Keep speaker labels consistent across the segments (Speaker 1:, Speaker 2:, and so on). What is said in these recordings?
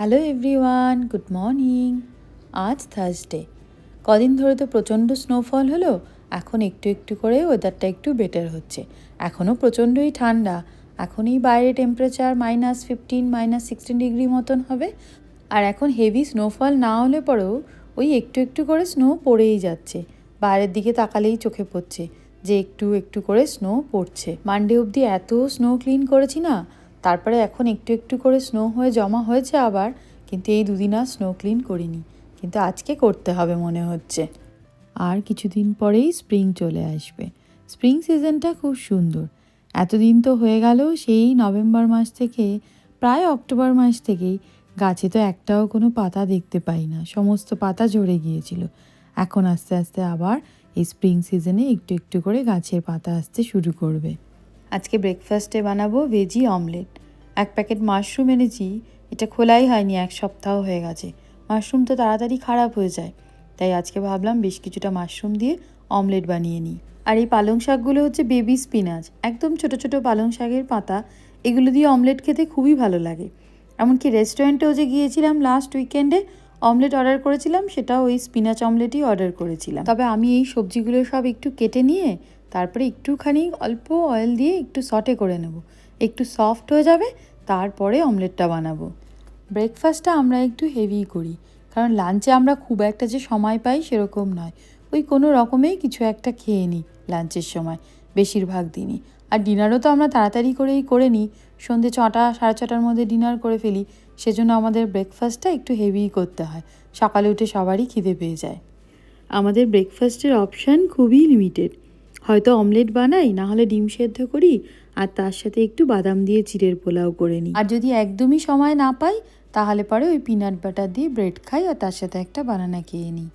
Speaker 1: Hello everyone, good morning. আজ Thursday কদিন ধরে তো প্রচণ্ড স্নোফল হলো, এখন একটু একটু করে ওয়েদারটা একটু বেটার হচ্ছে। এখনও প্রচণ্ডই ঠান্ডা। এখনই বাইরে temperature minus fifteen minus sixteen degree মতন হবে। আর এখন হেভি স্নোফল না হলে পরেও ওই একটু একটু করে স্নো পড়েই যাচ্ছে। বাইরের দিকে তাকালেই চোখে পড়ছে যে একটু একটু করে স্নো পড়ছে। মানডে অবধি এত স্নো ক্লিন করেছি না তারপরে এখন একটু একটু করে স্নো হয়ে জমা হয়েছে আবার, কিন্তু এই দুদিন আর স্নো ক্লিন করিনি। কিন্তু আজকে করতে হবে মনে হচ্ছে। আর কিছুদিন পরেই স্প্রিং চলে আসবে। স্প্রিং সিজনটা খুব সুন্দর। এতদিন তো হয়ে গেল সেই নভেম্বর মাস থেকে, প্রায় অক্টোবর মাস থেকেই গাছে তো একটাও কোনো পাতা দেখতে পাই না। সমস্ত পাতা ঝরে গিয়েছিল। এখন আস্তে আস্তে আবার এই স্প্রিং সিজনে একটু একটু করে গাছের পাতা আসতে শুরু করবে। আজকে ব্রেকফাস্টে বানাবো ভেজি অমলেট এক প্যাকেট মাশরুম এনেছি, এটা খোলাই হয়নি, এক সপ্তাহ হয়ে গেছে। মাশরুম তো তাড়াতাড়ি খারাপ হয়ে যায়। তাই আজকে ভাবলাম বেশ কিছুটা মাশরুম দিয়ে অমলেট বানিয়ে নিই। আর এই পালং শাকগুলো হচ্ছে বেবি স্পিনাচ একদম ছোট ছোট পালং শাকের পাতা। এগুলো দিয়ে অমলেট খেতে খুবই ভালো লাগে। এমনকি রেস্টুরেন্টেও যে গিয়েছিলাম লাস্ট উইকেন্ডে অমলেট অর্ডার করেছিলাম, সেটাও ওই স্পিনাচ অমলেটই অর্ডার করেছিলাম। তবে আমি এই সবজিগুলো সব একটু কেটে নিয়ে তারপরে একটুখানি অল্প অয়েল দিয়ে একটু সটে করে নেব। একটু সফট হয়ে যাবে, তারপরে অমলেটটা বানাবো। ব্রেকফাস্টটা আমরা একটু হেভি করি, কারণ লাঞ্চে আমরা খুব একটা যে সময় পাই সেরকম নয়। ওই কোনো রকমেই কিছু একটা খেয়ে নিই লাঞ্চের সময়, বেশিরভাগ দিনই। আর ডিনারও তো আমরা তাড়াতাড়ি করেই করে নিই। সন্ধে ছটা, সাড়ে ছটার মধ্যে ডিনার করে ফেলি, সেজন্য আমাদের ব্রেকফাস্টটা একটু হেভিই করতে হয়। সকালে উঠে সবারই খিদে পেয়ে যায়। আমাদের ব্রেকফাস্টের অপশান খুবই লিমিটেড হয়তো অমলেট বানাই, না হলে ডিম সেদ্ধ করি, আর তার সাথে একটু বাদাম দিয়ে চিড়ের পোলাও করে নিই। আর যদি একদমই সময় না পাই, তাহলে পরে ওই পিনাট বাটার দিয়ে ব্রেড খাই আর তার সাথে একটা বানানা খেয়ে নিই।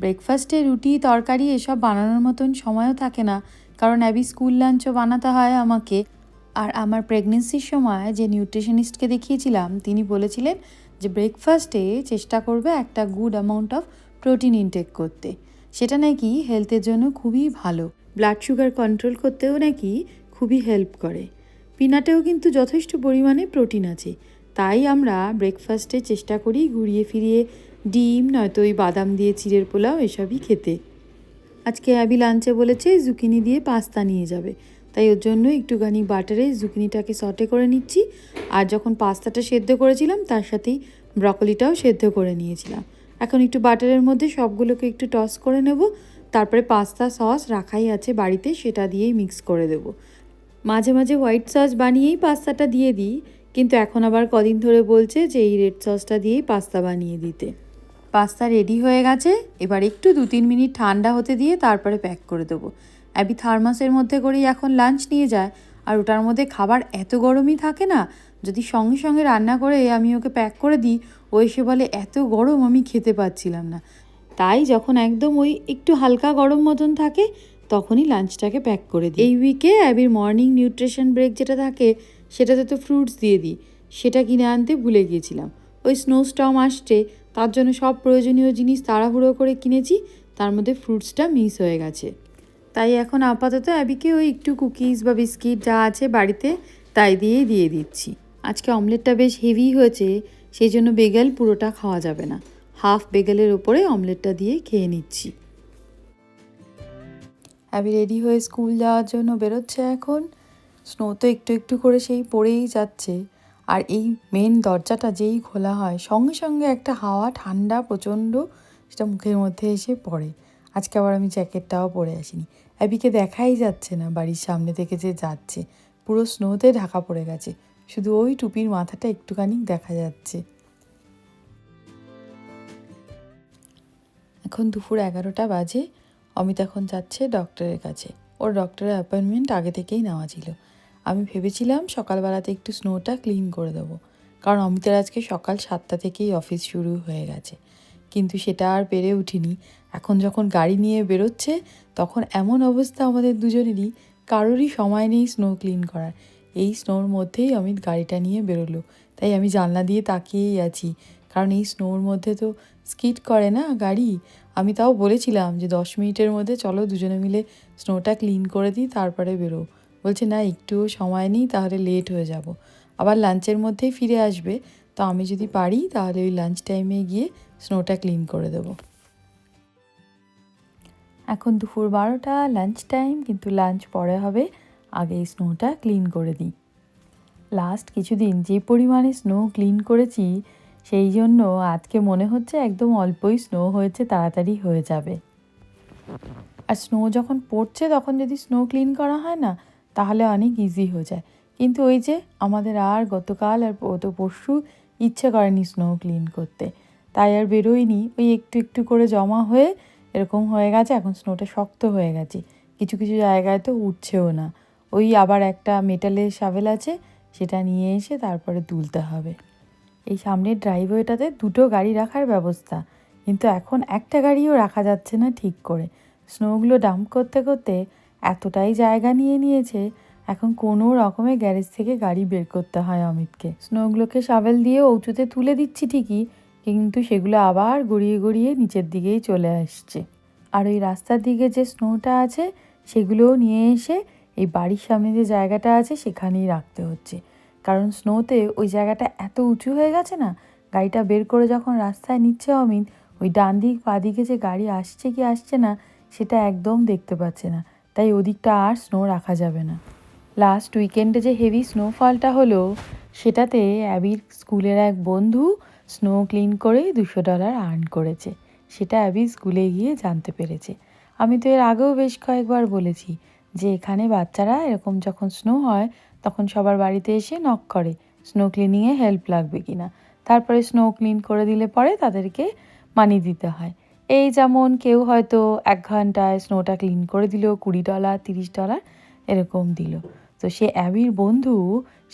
Speaker 1: ব্রেকফাস্টে রুটি, তরকারি এসব বানানোর মতন সময়ও থাকে না, কারণ অ্যাবি স্কুল লাঞ্চও বানাতে হয় আমাকে। আর আমার প্রেগনেন্সির সময় যে নিউট্রিশনিস্টকে দেখিয়েছিলাম, তিনি বলেছিলেন যে ব্রেকফাস্টে চেষ্টা করবে একটা good amount of protein intake করতে। সেটা নাকি হেলথের জন্য খুবই ভালো। ব্লাড সুগার কন্ট্রোল করতেও নাকি খুবই হেল্প করে। পিনাটেও কিন্তু যথেষ্ট পরিমাণে প্রোটিন আছে। তাই আমরা ব্রেকফাস্টে চেষ্টা করি ঘুরিয়ে ফিরিয়ে ডিম, নয়তো ওই বাদাম দিয়ে চিড়ের পোলাও এসবই খেতে। আজকে অ্যাবি লাঞ্চে বলেছে জুকিনি দিয়ে পাস্তা নিয়ে যাবে। তাই ওর জন্য একটুখানি বাটারে জুকিনিটাকে সটে করে নিচ্ছি। আর যখন পাস্তাটা সেদ্ধ করেছিলাম, তার সাথেই ব্রকলিটাও সেদ্ধ করে নিয়েছিলাম। এখন একটু বাটারের মধ্যে সবগুলোকে একটু টস করে নেব। তারপরে পাস্তা সস রাখাই আছে বাড়িতে, সেটা দিয়েই মিক্স করে দেব। মাঝে মাঝে হোয়াইট সস বানিয়েই পাস্তাটা দিয়ে দিই, কিন্তু এখন আবার কদিন ধরে বলছে যে এই রেড সসটা দিয়েই পাস্তা বানিয়ে দিতে। পাস্তা রেডি হয়ে গেছে, এবার একটু দু তিন মিনিট ঠান্ডা হতে দিয়ে তারপরে প্যাক করে দেবো। অ্যাবি থার্মাসের মধ্যে করেই এখন লাঞ্চ নিয়ে যায়, আর ওটার মধ্যে খাবার এত গরমই থাকে না, যদি সঙ্গে সঙ্গে রান্না করে আমি ওকে প্যাক করে দিই, ও এসে বলে, এত গরম আমি খেতে পাচ্ছিলাম না। তাই যখন একদম ওই একটু হালকা গরম মতন থাকে, তখনই লাঞ্চটাকে প্যাক করে দিই। এই উইকে অ্যাবির মর্নিং নিউট্রিশন ব্রেক যেটা থাকে, সেটাতে তো ফ্রুটস দিয়ে দিই। সেটা কিনে আনতে ভুলে গিয়েছিলাম। ওই স্নো স্টম আসছে, তার জন্য সব প্রয়োজনীয় জিনিস তাড়াহুড়ো করে কিনেছি, তার মধ্যে ফ্রুটসটা মিস হয়ে গেছে। তাই এখন আপাতত অ্যাবিকে ওই একটু কুকিজ বা বিস্কিট যা আছে বাড়িতে, তাই দিয়েই দিয়ে দিচ্ছি। আজকে অমলেটটা বেশ হেভি হয়েছে, সেই জন্য বেগেল পুরোটা খাওয়া যাবে না। হাফ বেগেলের ওপরে অমলেটটা দিয়ে খেয়ে নিচ্ছি। অ্যাবি রেডি হয়ে স্কুল যাওয়ার জন্য বেরোচ্ছে এখন। স্নো তো একটু একটু করে সেই পড়েই যাচ্ছে। আর এই মেন দরজাটা যেই খোলা হয়, সঙ্গে সঙ্গে একটা হাওয়া, ঠান্ডা, প্রচণ্ড, সেটা মুখের মধ্যে এসে পড়ে। আজকে আবার আমি জ্যাকেটটাও পরে আসিনি। অ্যাবিকে দেখাই যাচ্ছে না, বাড়ির সামনে থেকে যে যাচ্ছে। পুরো স্নোতে ঢাকা পড়ে গেছে। শুধু ওই টুপির মাথাটা একটুখানি দেখা যাচ্ছে। এখন দুপুর এগারোটা বাজে। অমিত এখন যাচ্ছে ডক্টরের কাছে। ওর ডক্টরের অ্যাপয়েন্টমেন্ট আগে থেকেই নেওয়া ছিল। আমি ভেবেছিলাম সকালবেলাতে একটু স্নোটা ক্লিন করে দেবো। কারণ অমিতের আজকে সকাল সাতটা থেকেই অফিস শুরু হয়ে গেছে। কিন্তু সেটা আর পেরে উঠিনি। এখন যখন গাড়ি নিয়ে বেরোচ্ছে, তখন এমন অবস্থা আমাদের দুজনেরই। কারোরই সময় নেই স্নো ক্লিন করার। এই স্নোর মধ্যেই অমিত গাড়িটা নিয়ে বেরোলো। তাই আমি জানলা দিয়ে তাকিয়েই আছি। কারণ এই স্নোর মধ্যে তো স্কিট করে না গাড়ি। আমি তাও বলেছিলাম যে দশ মিনিটের মধ্যে চলো দুজনে মিলে স্নোটা ক্লিন করে দিই, তারপরে বেরো। বলছে, না, একটুও সময় নেই, তাহলে লেট হয়ে যাব। আবার লাঞ্চের মধ্যেই ফিরে আসবে। তো আমি যদি পারি, তাহলে ওই লাঞ্চ টাইমে গিয়ে স্নোটা ক্লিন করে দেবো। এখন দুপুর বারোটা লাঞ্চ টাইম কিন্তু লাঞ্চ পরে হবে। আগে স্নোটা ক্লিন করে দিই। লাস্ট কিছুদিন যে পরিমাণে স্নো ক্লিন করেছি সেই জন্য আজকে মনে হচ্ছে একদম অল্পই স্নো হয়েছে, তাড়াতাড়ি হয়ে যাবে। আর স্নো যখন পড়ছে, তখন যদি স্নো ক্লিন করা হয় না, তাহলে অনেক ইজি হয়ে যায়। কিন্তু ওই যে আমাদের আর গতকাল আর গত পরশু ইচ্ছে করেনি স্নো ক্লিন করতে। তাই আর বেরোয়নি, ওই একটু একটু করে জমা হয়ে এরকম হয়ে গেছে, এখন স্নোটা শক্ত হয়ে গেছে। কিছু কিছু জায়গায় তো উঠছেও না। ওই আবার একটা মেটালের শাভেল আছে, সেটা নিয়ে এসে তারপরে তুলতে হবে। এই সামনের ড্রাইভওয়েটাতে দুটো গাড়ি রাখার ব্যবস্থা। কিন্তু এখন একটা গাড়িও রাখা যাচ্ছে না ঠিক করে। স্নোগুলো ডাম্প করতে করতে এতটাই জায়গা নিয়ে নিয়েছে, এখন কোনো রকমে গ্যারেজ থেকে গাড়ি বের করতে হয় অমিতকে। স্নোগুলোকে শাভেল দিয়ে উঁচুতে তুলে দিচ্ছি ঠিকই, কিন্তু সেগুলো আবার গড়িয়ে গড়িয়ে নিচের দিকেই চলে আসছে। আর ওই রাস্তার দিকে যে স্নোটা আছে, সেগুলোও নিয়ে এসে এই বাড়ির সামনে যে জায়গাটা আছে, সেখানেই রাখতে হচ্ছে। কারণ স্নোতে ওই জায়গাটা এত উঁচু হয়ে গেছে না, গাড়িটা বের করে যখন রাস্তায় নিচ্ছে অমিত, ওই ডান দিক পা দিকে যে গাড়ি আসছে কি আসছে না, সেটা একদম দেখতে পাচ্ছে না। তাই ওদিকটা আর স্নো রাখা যাবে না। লাস্ট উইকেন্ডে যে হেভি স্নোফলটা হলো, সেটাতে অ্যাবির স্কুলের এক বন্ধু স্নো ক্লিন করে দুশো ডলার আর্ন করেছে। সেটা অ্যাবি স্কুলে গিয়ে জানতে পেরেছে। আমি তো এর আগেও বেশ কয়েকবার বলেছি যে এখানে বাচ্চারা এরকম যখন স্নো হয় তখন সবার বাড়িতে এসে নক করে স্নো ক্লিনিংয়ে হেল্প লাগবে কি না তারপরে স্নো ক্লিন করে দিলে পরে তাদেরকে মানি দিতে হয়। এই যেমন কেউ হয়তো এক ঘন্টায় স্নোটা ক্লিন করে দিল, কুড়ি ডলার তিরিশ ডলার এরকম দিল। তো সে অ্যাবির বন্ধু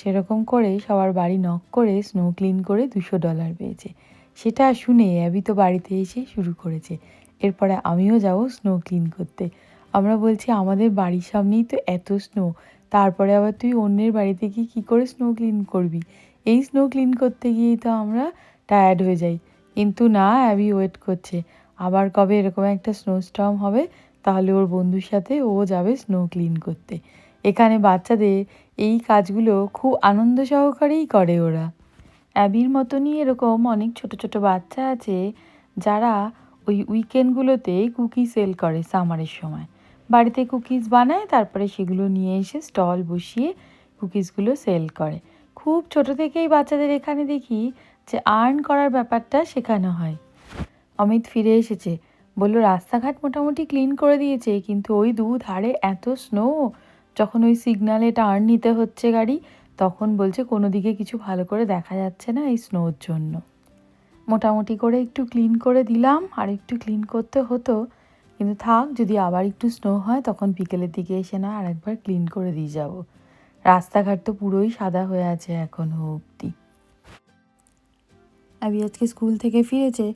Speaker 1: সেরকম করে সবার বাড়ি নক করে স্নো ক্লিন করে দুশো ডলার পেয়েছে। সেটা শুনে অ্যাবি তো বাড়িতে এসে শুরু করেছে। এরপরে আমিও যাব স্নো ক্লিন করতে। আমরা বলছি, আমাদের বাড়ির সামনেই তো এত স্নো তারপরে আবার তুই অন্যের বাড়িতে গিয়ে কী করে স্নো ক্লিন করবি? এই স্নো ক্লিন করতে গিয়েই তো আমরা টায়ার্ড হয়ে যাই। কিন্তু না অ্যাবি ওয়েট করছে। আবার কবে এরকম একটা স্নো স্টর্ম হবে, তাহলে ওর বন্ধুর সাথে ও যাবে স্নো ক্লিন করতে। এখানে বাচ্চাদের এই কাজগুলো খুব আনন্দ সহকারেই করে ওরা। অ্যাবির মতনই এরকম অনেক ছোট ছোট বাচ্চা আছে, যারা ওই উইকেন্ডগুলোতে কুকি সেল করে সামারের সময়। বাড়িতে কুকিজ বানায়, তারপরে সেগুলো নিয়ে এসে স্টল বসিয়ে কুকিজগুলো সেল করে। খুব ছোট থেকেই বাচ্চাদের এখানে দেখি যে আর্ন করার ব্যাপারটা শেখানো হয়। অমিত ফিরে এসেছে। বলল, রাস্তাঘাট মোটামুটি ক্লিন করে দিয়েছে, কিন্তু ওই দু ধারে এত স্নো যখন ওই সিগনালে টার্ন নিতে হচ্ছে গাড়ি, তখন বলছে, কোনো দিকে কিছু ভালো করে দেখা যাচ্ছে না এই স্নোর জন্য। মোটামুটি করে একটু ক্লিন করে দিলাম, আর একটু ক্লিন করতে হতো কিন্তু থাক, যদি আবার একটু স্নো হয়, তখন বিকেলের দিকে এসে না আর একবার ক্লিন করে দিয়ে যাব। রাস্তাঘাট তো পুরোই সাদা হয়ে আছে এখনও অবধি। আবি আজকে স্কুল থেকে ফিরেছে,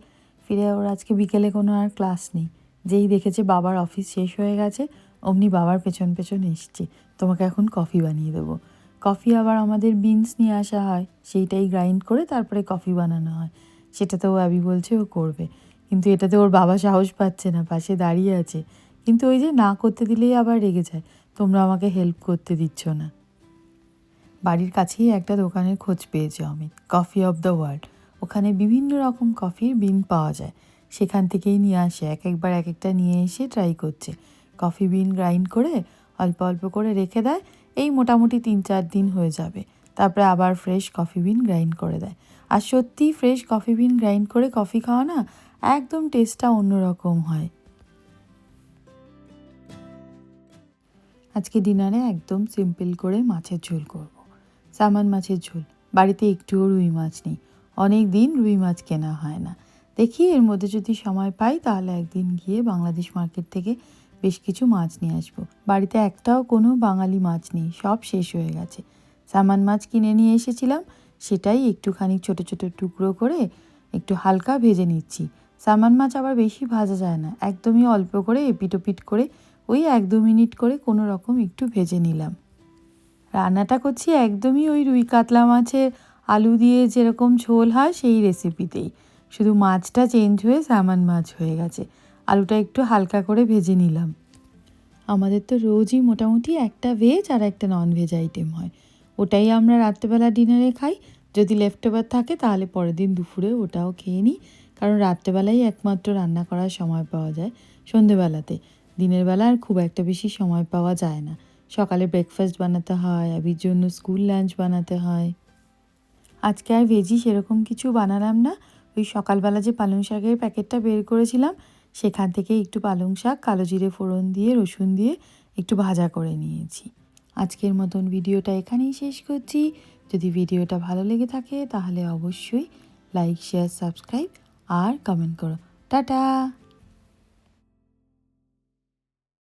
Speaker 1: ফিরে ওর আজকে বিকেলে কোনো আর ক্লাস নেই। যেই দেখেছে বাবার অফিস শেষ হয়ে গেছে, অমনি বাবার পেছন পেছন এসছে। তোমাকে এখন কফি বানিয়ে দেবো। কফি আবার আমাদের বিনস নিয়ে আসা হয়, সেইটাই গ্রাইন্ড করে তারপরে কফি বানানো হয়। সেটাতে ও অ্যাবি বলছে ও করবে। কিন্তু এটাতে ওর বাবা সাহস পাচ্ছে না, পাশে দাঁড়িয়ে আছে। কিন্তু ওই যে না করতে দিলেই আবার রেগে যায়, তোমরা আমাকে হেল্প করতে দিচ্ছ না। বাড়ির কাছেই একটা দোকানের খোঁজ পেয়েছে Amit coffee of the world ওখানে বিভিন্ন রকম কফির বিন পাওয়া যায়। সেখান থেকেই নিয়ে আসে, এক একবার এক একটা নিয়ে এসে ট্রাই করছে। কফি বিন গ্রাইন্ড করে অল্প অল্প করে রেখে দেয়, এই মোটামুটি তিন চার দিন হয়ে যাবে। তারপরে আবার ফ্রেশ কফি বিন গ্রাইন্ড করে দেয়। আর সত্যিই ফ্রেশ কফি বিন গ্রাইন্ড করে কফি খাওয়া না একদম টেস্টটা অন্যরকম হয়। আজকে ডিনারে একদম সিম্পল করে মাছের ঝোল করব। সামান মাছের ঝোল। বাড়িতে একটুও রুই মাছ নেই। অনেক দিন রুই মাছ কেনা হয় না। দেখি এর মধ্যে যদি সময় পাই তাহলে একদিন গিয়ে বাংলাদেশ মার্কেট থেকে বেশ কিছু মাছ নিয়ে আসব। বাড়িতে একটাও কোনো বাঙালি মাছ নেই, সব শেষ হয়ে গেছে। সামান মাছ কিনে নিয়ে এসেছিলাম। সেটাই একটুখানি ছোট ছোট টুকরো করে একটু হালকা ভেজে নিচ্ছি। সামান মাছ আবার বেশি ভাজা যায় না। একদমই অল্প করে এপিটোপিট করে ওই এক দু মিনিট করে কোনো রকম একটু ভেজে নিলাম। রান্নাটা করছি একদমই ওই রুই কাতলা মাছের আলু দিয়ে যেরকম ঝোল হয় সেই রেসিপিতেই। শুধু মাছটা চেঞ্জ হয়ে সামান মাছ হয়ে গেছে। আলুটা একটু হালকা করে ভেজে নিলাম। আমাদের তো রোজই মোটামুটি একটা ভেজ আর একটা নন ভেজ আইটেম হয়। ওটাই আমরা রাত্রেবেলা ডিনারে খাই। যদি লেফট ওভার থাকে তাহলে পরের দিন দুপুরে ওটাও খেয়ে নিই। কারণ রাত্রেবেলাই একমাত্র রান্না করার সময় পাওয়া যায় সন্ধেবেলাতে। দিনের বেলা আর খুব একটা বেশি সময় পাওয়া যায় না। সকালে ব্রেকফাস্ট বানাতে হয়, আবির জন্য স্কুল লাঞ্চ বানাতে হয়। আজকে আর ভেজি সেরকম কিছু বানালাম না। ওই সকালবেলা যে পালং শাকের প্যাকেটটা বের করেছিলাম, সেখান থেকে একটু পালং শাক, কালো জিরে ফোড়ন দিয়ে, রসুন দিয়ে একটু ভাজা করে নিয়েছি। আজকের মতন ভিডিওটা এখানেই শেষ করছি। যদি ভিডিওটা ভালো লেগে থাকে তাহলে অবশ্যই লাইক, শেয়ার, সাবস্ক্রাইব আর কমেন্ট করো। টাটা!